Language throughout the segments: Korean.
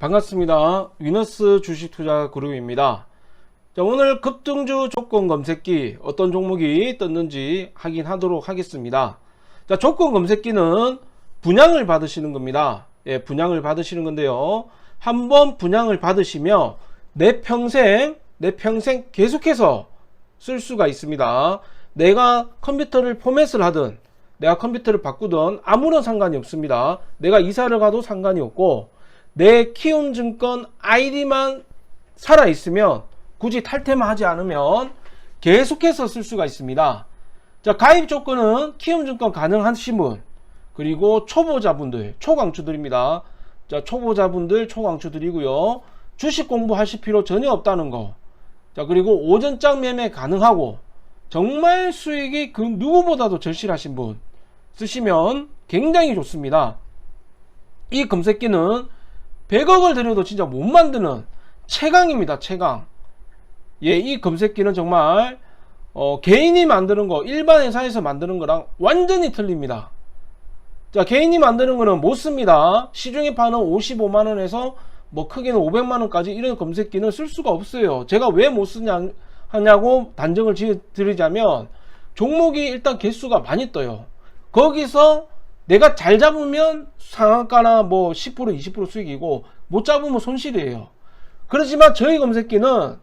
반갑습니다. 위너스 주식 투자 그룹입니다. 자, 오늘 급등주 조건 검색기 어떤 종목이 떴는지 확인하도록 하겠습니다. 자, 조건 검색기는 분양을 받으시는 겁니다. 예, 분양을 받으시는 건데요. 한번 분양을 받으시면 내 평생, 내 평생 계속해서 쓸 수가 있습니다. 내가 컴퓨터를 포맷을 하든 내가 컴퓨터를 바꾸든 아무런 상관이 없습니다. 내가 이사를 가도 상관이 없고 내 키움증권 아이디만 살아 있으면 굳이 탈퇴만 하지 않으면 계속해서 쓸 수가 있습니다. 자, 가입 조건은 키움증권 가능하신 분, 그리고 초보자분들, 초강추드립니다. 자, 초보자분들 초강추드리고요. 주식 공부하실 필요 전혀 없다는 거. 자, 그리고 오전장 매매 가능하고 정말 수익이 그 누구보다도 절실하신 분 쓰시면 굉장히 좋습니다. 이 검색기는 100억을 들여도 진짜 못 만드는 최강입니다. 최강. 예, 이 검색기는 정말 어, 개인이 만드는 거, 일반 회사에서 만드는 거랑 완전히 틀립니다. 자, 개인이 만드는 거는 못 씁니다. 시중에 파는 55만 원에서 뭐 크게는 500만 원까지 이런 검색기는 쓸 수가 없어요. 제가 왜 못 쓰냐 하냐고 단정을 지어 드리자면 종목이 일단 개수가 많이 떠요. 거기서 내가 잘 잡으면 상한가나 뭐 10% 20% 수익이고 못 잡으면 손실이에요. 그렇지만 저희 검색기는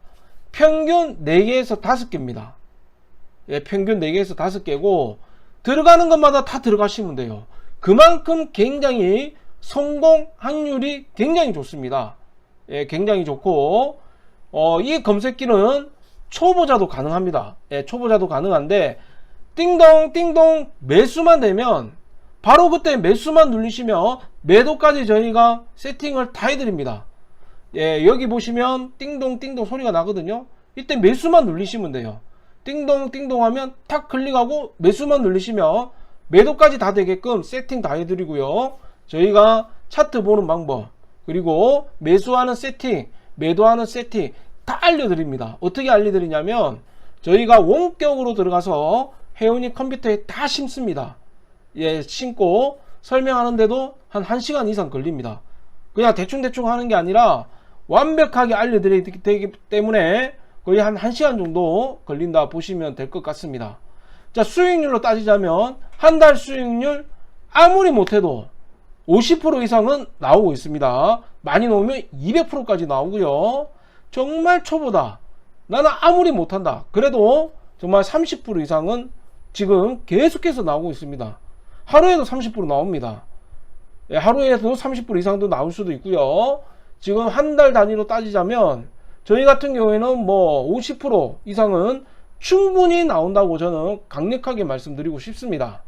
평균 4개에서 5개입니다. 예, 평균 4개에서 5개고 들어가는 것마다 다 들어가시면 돼요. 그만큼 굉장히 성공 확률이 굉장히 좋습니다. 예, 굉장히 좋고 어, 이 검색기는 초보자도 가능합니다. 예, 초보자도 가능한데 띵동 띵동 매수만 되면 바로 그때 매수만 누르시면 매도까지 저희가 세팅을 다 해드립니다. 예, 여기 보시면 띵동 띵동 소리가 나거든요. 이때 매수만 누르시면 돼요. 띵동 띵동 하면 탁 클릭하고 매수만 누르시면 매도까지 다 되게끔 세팅 다 해드리고요. 저희가 차트 보는 방법 그리고 매수하는 세팅, 매도하는 세팅 다 알려드립니다. 어떻게 알려드리냐면 저희가 원격으로 들어가서 회원님 컴퓨터에 다 심습니다. 예, 심고 설명하는데도 한 1시간 이상 걸립니다. 그냥 대충대충 하는 게 아니라 완벽하게 알려드리기 때문에 거의 한 1시간 정도 걸린다 보시면 될 것 같습니다. 자, 수익률로 따지자면 한 달 수익률 아무리 못해도 50% 이상은 나오고 있습니다. 많이 나오면 200%까지 나오고요. 정말 초보다. 나는 아무리 못한다. 그래도 정말 30% 이상은 지금 계속해서 나오고 있습니다. 하루에도 30% 나옵니다. 예, 하루에도 30% 이상도 나올 수도 있고요. 지금 한 달 단위로 따지자면 저희 같은 경우에는 뭐 50% 이상은 충분히 나온다고 저는 강력하게 말씀드리고 싶습니다.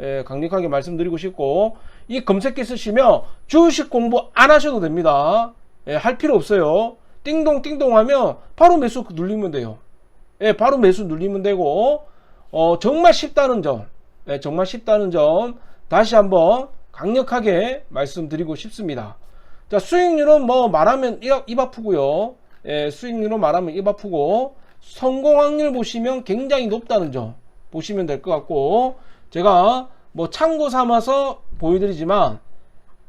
예, 강력하게 말씀드리고 싶고 이 검색기 쓰시면 주식 공부 안 하셔도 됩니다. 예, 할 필요 없어요. 띵동 띵동 하면 바로 매수 눌리면 돼요. 예, 바로 매수 눌리면 되고 어, 정말 쉽다는 점, 예, 정말 쉽다는 점 다시 한번 강력하게 말씀드리고 싶습니다. 자, 수익률은 뭐 말하면 입, 입 아프고요. 예, 수익률은 말하면 입 아프고 성공 확률 보시면 굉장히 높다는 점 보시면 될 것 같고 제가 뭐 참고 삼아서 보여드리지만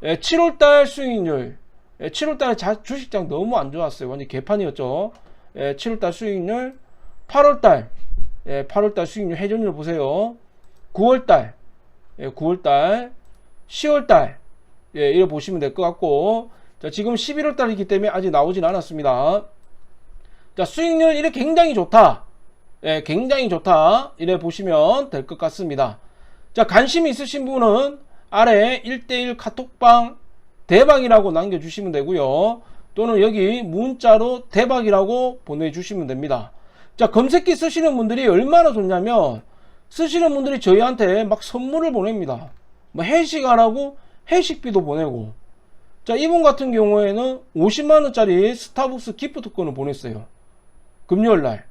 예, 7월달 수익률 예, 7월달에 주식장 너무 안 좋았어요 완전 개판이었죠 예, 7월달 수익률 8월달 예, 8월달 수익률 회전율 보세요 9월달 예, 9월달 10월달 예, 이래 보시면 될 것 같고 자, 지금 11월달이기 때문에 아직 나오진 않았습니다 자, 수익률 이래 굉장히 좋다. 예, 굉장히 좋다. 이래 보시면 될 것 같습니다. 자, 관심 있으신 분은 아래 1대1 카톡방 대박이라고 남겨주시면 되고요. 또는 여기 문자로 대박이라고 보내주시면 됩니다. 자, 검색기 쓰시는 분들이 얼마나 좋냐면 쓰시는 분들이 저희한테 막 선물을 보냅니다. 뭐 회식하라고 회식비도 보내고 자, 이분 같은 경우에는 50만원짜리 스타벅스 기프트권을 보냈어요. 금요일 날.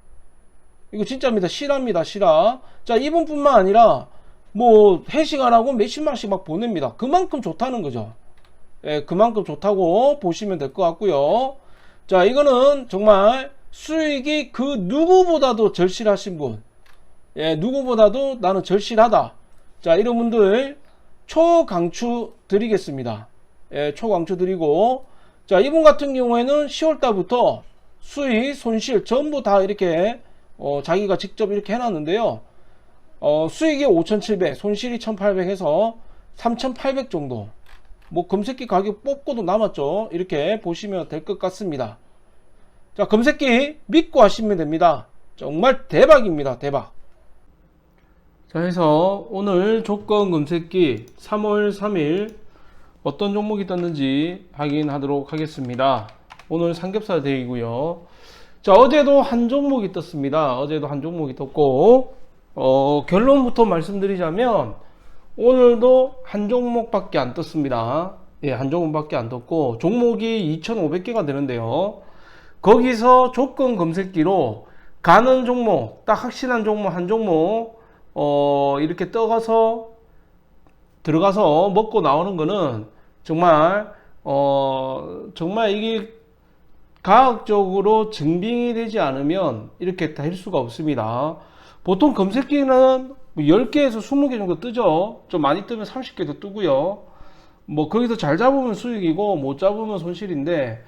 이거 진짜입니다. 실화입니다. 실화. 자, 이분뿐만 아니라 뭐 회식하라고 몇십만씩 막 보냅니다. 그만큼 좋다는 거죠. 예, 그만큼 좋다고 보시면 될 것 같고요. 자, 이거는 정말 수익이 그 누구보다도 절실하신 분. 예, 누구보다도 나는 절실하다. 자, 이런 분들 초강추 드리겠습니다. 예, 초강추 드리고 자, 이분 같은 경우에는 10월 달부터 수익, 손실 전부 다 이렇게 어, 자기가 직접 이렇게 해놨는데요. 어, 수익이 5,700, 손실이 1,800 해서 3,800 정도. 뭐 금색기 가격 뽑고도 남았죠. 이렇게 보시면 될 것 같습니다. 자, 금색기 믿고 하시면 됩니다. 정말 대박입니다. 대박. 자, 해서 오늘 조건 금색기 3월 3일 어떤 종목이 떴는지 확인하도록 하겠습니다. 오늘 삼겹살 대이고요. 자, 어제도 한 종목이 떴습니다. 어제도 한 종목이 떴고, 어, 결론부터 말씀드리자면, 오늘도 한 종목밖에 안 떴습니다. 예, 한 종목밖에 안 떴고, 종목이 2,500개가 되는데요. 거기서 조건 검색기로 가는 종목, 딱 확신한 종목 한 종목, 어, 이렇게 떠가서 들어가서 먹고 나오는 거는 정말, 어, 정말 이게 과학적으로 증빙이 되지 않으면 이렇게 될 수가 없습니다. 보통 검색기는 10개에서 20개 정도 뜨죠. 좀 많이 뜨면 30개도 뜨고요. 뭐 거기서 잘 잡으면 수익이고 못 잡으면 손실인데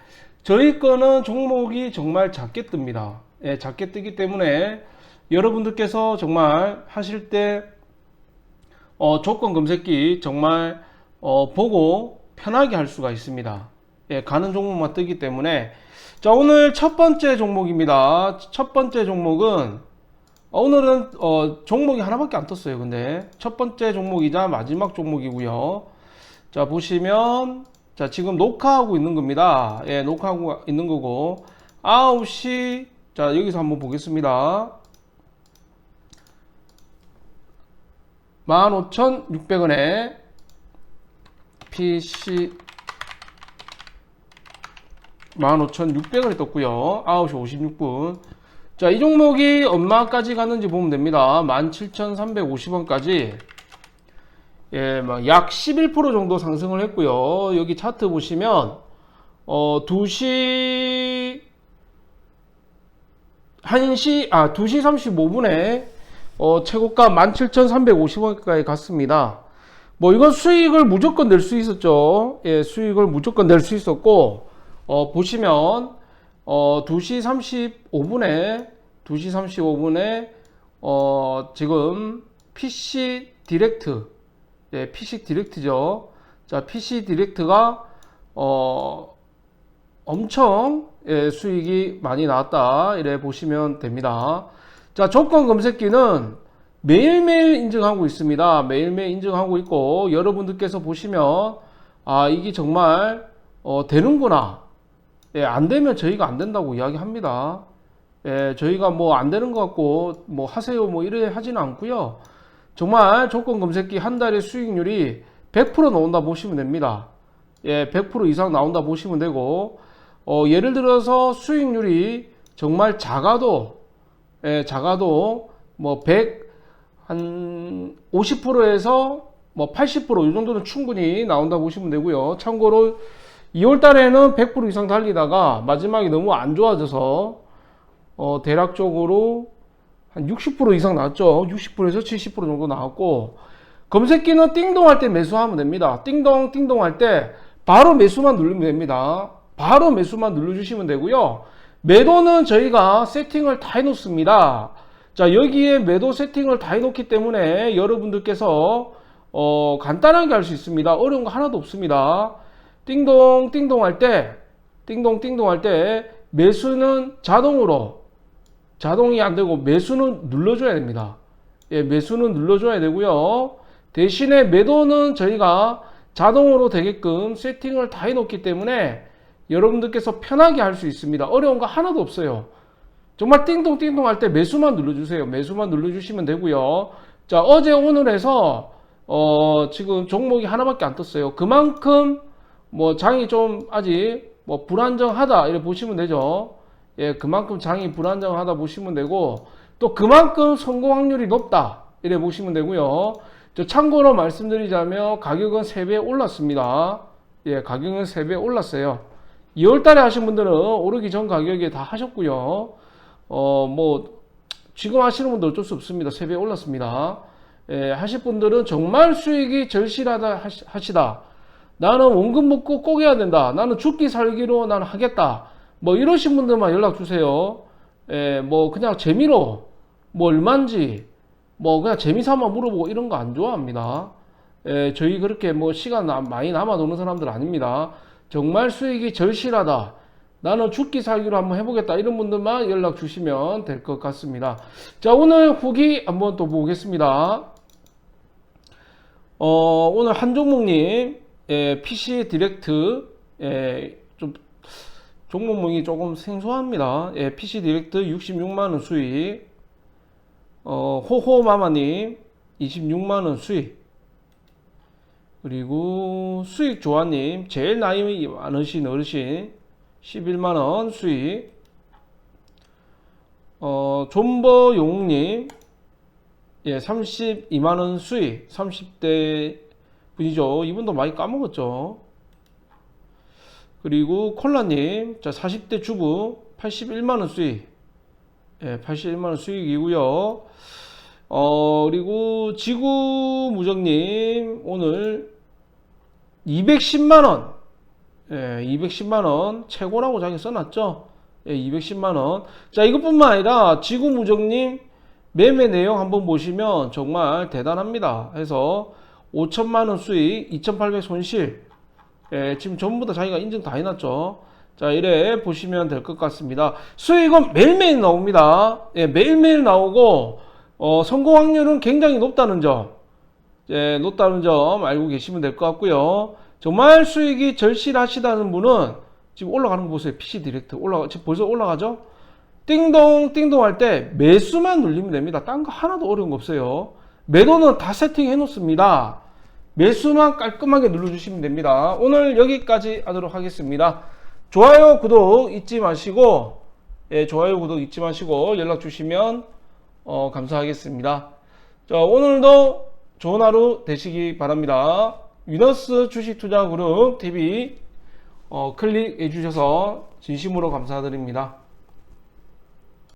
저희 거는 종목이 정말 작게 뜹니다. 예, 작게 뜨기 때문에 여러분들께서 정말 하실 때 어, 조건 검색기 정말 어, 보고 편하게 할 수가 있습니다. 예, 가는 종목만 뜨기 때문에 자 오늘 첫 번째 종목입니다. 첫 번째 종목은 어, 오늘은 어, 종목이 하나밖에 안 떴어요. 근데 첫 번째 종목이자 마지막 종목이고요. 자 보시면 자 지금 녹화하고 있는 겁니다. 예, 녹화하고 있는 거고 9시 자 여기서 한번 보겠습니다. 15,600원에 PC 15,600원이 떴고요. 9시 56분. 자, 이 종목이 얼마까지 갔는지 보면 됩니다. 17,350원까지 예, 약 11% 정도 상승을 했고요. 여기 차트 보시면 어, 2시 1시 아 2시 35분에 어, 최고가 17,350원까지 갔습니다. 뭐 이건 수익을 무조건 낼 수 있었죠. 예, 수익을 무조건 낼 수 있었고 어, 보시면 어, 2시 35분에 2시 35분에 어, 지금 PC 디렉트 예, PC 디렉트죠. 자, PC 디렉트가 어, 엄청 예, 수익이 많이 나왔다. 이래 보시면 됩니다. 자, 조건 검색기는 매일매일 인증하고 있습니다. 매일매일 인증하고 있고 여러분들께서 보시면 아, 이게 정말 어, 되는구나. 예, 안 되면 저희가 안 된다고 이야기합니다. 예, 저희가 뭐 안 되는 것 같고 뭐 하세요 뭐 이래 하지는 않고요. 정말 조건 검색기 한 달에 수익률이 100% 나온다 보시면 됩니다. 예, 100% 이상 나온다 보시면 되고 어, 예를 들어서 수익률이 정말 작아도 예, 작아도 뭐 100, 한 50%에서 뭐 80%이 정도는 충분히 나온다 보시면 되고요. 참고로 2월 달에는 100% 이상 달리다가 마지막에 너무 안 좋아져서 어, 대략적으로 한 60% 이상 나왔죠. 60%에서 70% 정도 나왔고 검색기는 띵동 할 때 매수하면 됩니다. 띵동 띵동 할 때 바로 매수만 누르면 됩니다. 바로 매수만 눌러주시면 되고요. 매도는 저희가 세팅을 다 해놓습니다. 자 여기에 매도 세팅을 다 해놓기 때문에 여러분들께서 어, 간단하게 할 수 있습니다. 어려운 거 하나도 없습니다. 띵동 띵동 할 때 띵동 띵동 할 때 매수는 자동으로 자동이 안 되고 매수는 눌러줘야 됩니다. 예, 매수는 눌러줘야 되고요. 대신에 매도는 저희가 자동으로 되게끔 세팅을 다 해놓기 때문에 여러분들께서 편하게 할 수 있습니다. 어려운 거 하나도 없어요. 정말 띵동 띵동 할 때 매수만 눌러주세요. 매수만 눌러주시면 되고요. 자 어제 오늘 해서 어, 지금 종목이 하나밖에 안 떴어요. 그만큼 뭐 장이 좀 아직 뭐 불안정하다 이렇게 보시면 되죠. 예, 그만큼 장이 불안정하다 보시면 되고 또 그만큼 성공 확률이 높다 이래 보시면 되고요. 저 참고로 말씀드리자면 가격은 3배 올랐습니다. 예, 가격은 3배 올랐어요. 2월 달에 하신 분들은 오르기 전 가격에 다 하셨고요. 어, 뭐 지금 하시는 분들 어쩔 수 없습니다. 3배 올랐습니다. 예, 하실 분들은 정말 수익이 절실하다 하시, 하시다. 나는 원금 먹고 꼭 해야 된다. 나는 죽기 살기로 나는 하겠다. 뭐 이러신 분들만 연락 주세요. 예, 뭐 그냥 재미로 뭐 얼마인지 뭐 그냥 재미삼아 물어보고 이런 거 안 좋아합니다. 예, 저희 그렇게 뭐 시간 나- 많이 남아 도는 사람들 아닙니다. 정말 수익이 절실하다. 나는 죽기 살기로 한번 해보겠다. 이런 분들만 연락 주시면 될 것 같습니다. 자, 오늘 후기 한번 또 보겠습니다. 어, 오늘 한종목님, 예, PC 디렉트, 예, 좀, 종목명이 조금 생소합니다. 예, PC 디렉트 66만원 수익, 어, 호호마마님, 26만원 수익, 그리고 수익 조아님, 제일 나이 많으신 어르신, 11만원 수익, 어, 존버용님, 예, 32만원 수익, 30대 분이죠. 이분도 많이 까먹었죠. 그리고 콜라님, 자, 40대 주부, 81만원 수익, 예, 81만원 수익이고요. 어, 그리고 지구 무정님, 오늘 210만원, 예, 210만원, 최고라고 자기 써놨죠? 예, 210만원. 자, 이것뿐만 아니라 지구 무정님, 매매 내용 한번 보시면 정말 대단합니다. 해서 5천만 원 수익, 2,800 손실. 예, 지금 전부 다 자기가 인증 다 해놨죠. 자, 이래 보시면 될 것 같습니다. 수익은 매일매일 나옵니다. 예, 매일매일 나오고, 어, 성공 확률은 굉장히 높다는 점. 예, 높다는 점 알고 계시면 될 것 같고요. 정말 수익이 절실하시다는 분은 지금 올라가는 거 보세요. PC 디렉트 올라가, 지금 벌써 올라가죠? 띵동 띵동 할 때 매수만 눌리면 됩니다. 딴 거 하나도 어려운 거 없어요. 매도는 다 세팅해 놓습니다. 매수만 깔끔하게 눌러주시면 됩니다. 오늘 여기까지 하도록 하겠습니다. 좋아요, 구독 잊지 마시고, 예, 좋아요, 구독 잊지 마시고 연락 주시면 어, 감사하겠습니다. 자, 오늘도 좋은 하루 되시기 바랍니다. 위너스 주식투자그룹 TV 어, 클릭해 주셔서 진심으로 감사드립니다.